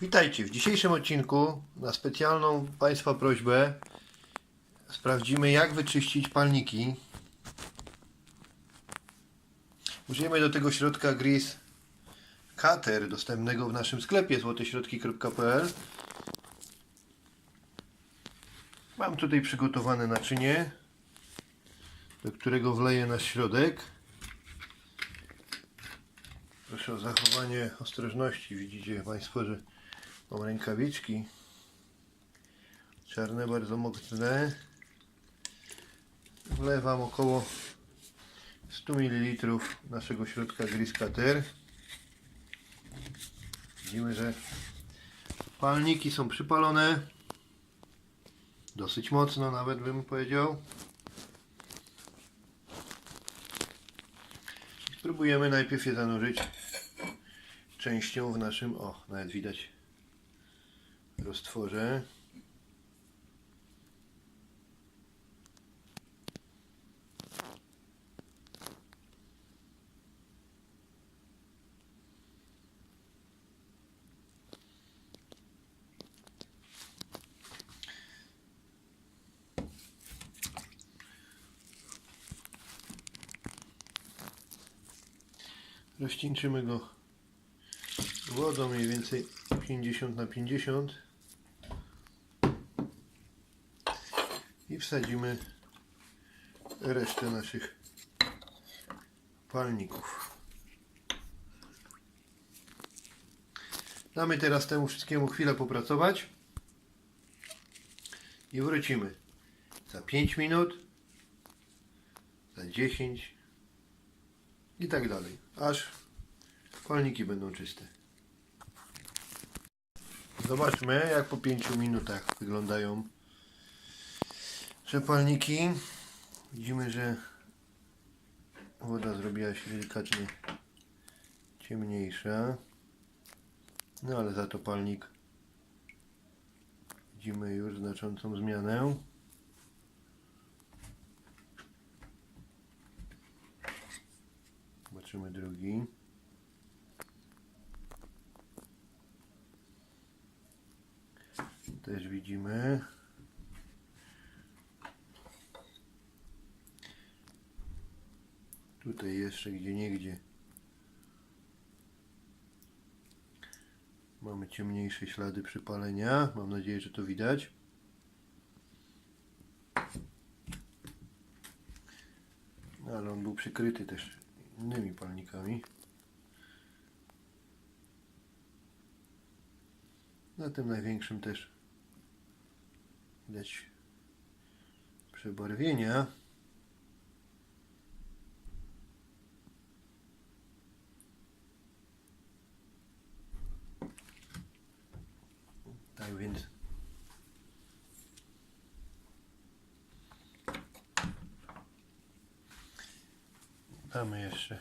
Witajcie. W dzisiejszym odcinku na specjalną Państwa prośbę sprawdzimy jak wyczyścić palniki. Użyjemy do tego środka Gris Cutter dostępnego w naszym sklepie złoteśrodki.pl Mam tutaj przygotowane naczynie, do którego wleję nasz środek. Proszę o zachowanie ostrożności. Widzicie Państwo, że mam rękawiczki czarne, bardzo mocne. Wlewam około 100 ml naszego środka Gris Cutter. Widzimy, że palniki są przypalone. Dosyć mocno nawet bym powiedział. Spróbujemy najpierw je zanurzyć częścią w naszym, o, nawet widać roztworze. Rozcieńczymy go wodą mniej więcej 50 na 50 wsadzimy resztę naszych palników. Damy teraz temu wszystkiemu chwilę popracować i wrócimy za 5 minut, za 10 i tak dalej, aż palniki będą czyste. Zobaczmy, jak po 5 minutach wyglądają przepalniki. Widzimy, że woda zrobiła się delikatnie ciemniejsza. No ale za to palnik widzimy już znaczącą zmianę. Zobaczymy drugi. Też widzimy. Tutaj jeszcze gdzie niegdzie mamy ciemniejsze ślady przypalenia. Mam nadzieję, że to widać. Ale on był przykryty też innymi palnikami. Na tym największym też widać przebarwienia. Tak więc damy jeszcze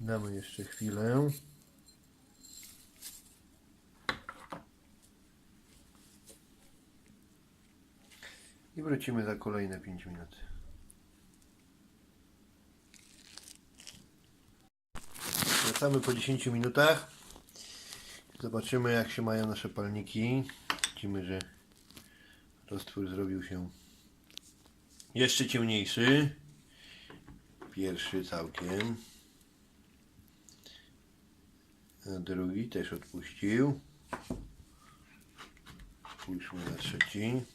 Damy jeszcze chwilę. I wrócimy za kolejne 5 minut. Wracamy po 10 minutach. Zobaczymy jak się mają nasze palniki. Widzimy, że roztwór zrobił się jeszcze ciemniejszy. Pierwszy całkiem. A drugi też odpuścił. Spójrzmy na trzeci.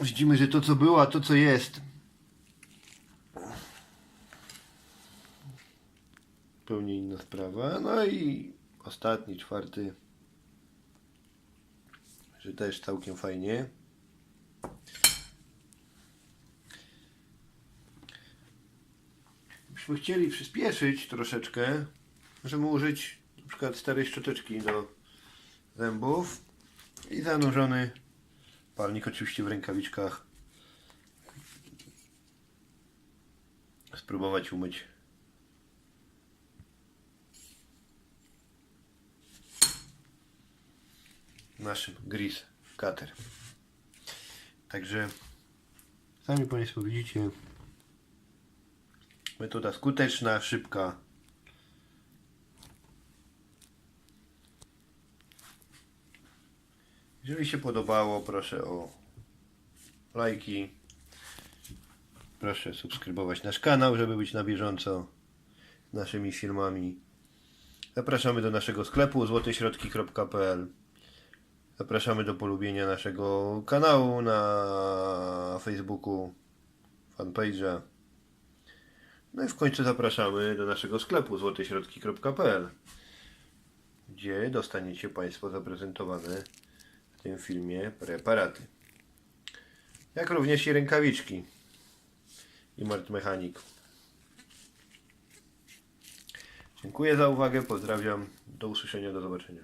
Widzimy, że to co było, a to co jest. Zupełnie inna sprawa. No i ostatni, czwarty. Że też całkiem fajnie. Byśmy chcieli przyspieszyć troszeczkę, możemy użyć na przykład starej szczoteczki do zębów i zanurzony Palnik oczywiście w rękawiczkach. Spróbować umyć. Naszym gris cutter. Także sami Państwo widzicie metoda skuteczna, szybka, Jeżeli się podobało, proszę o lajki. Proszę subskrybować nasz kanał, żeby być na bieżąco z naszymi filmami. Zapraszamy do naszego sklepu złoteśrodki.pl Zapraszamy do polubienia naszego kanału na Facebooku, fanpage'a. No i w końcu zapraszamy do naszego sklepu złoteśrodki.pl gdzie dostaniecie Państwo zaprezentowane tym filmie preparaty. Jak również i rękawiczki i Mart Mechanik. Dziękuję za uwagę, pozdrawiam, do usłyszenia, do zobaczenia.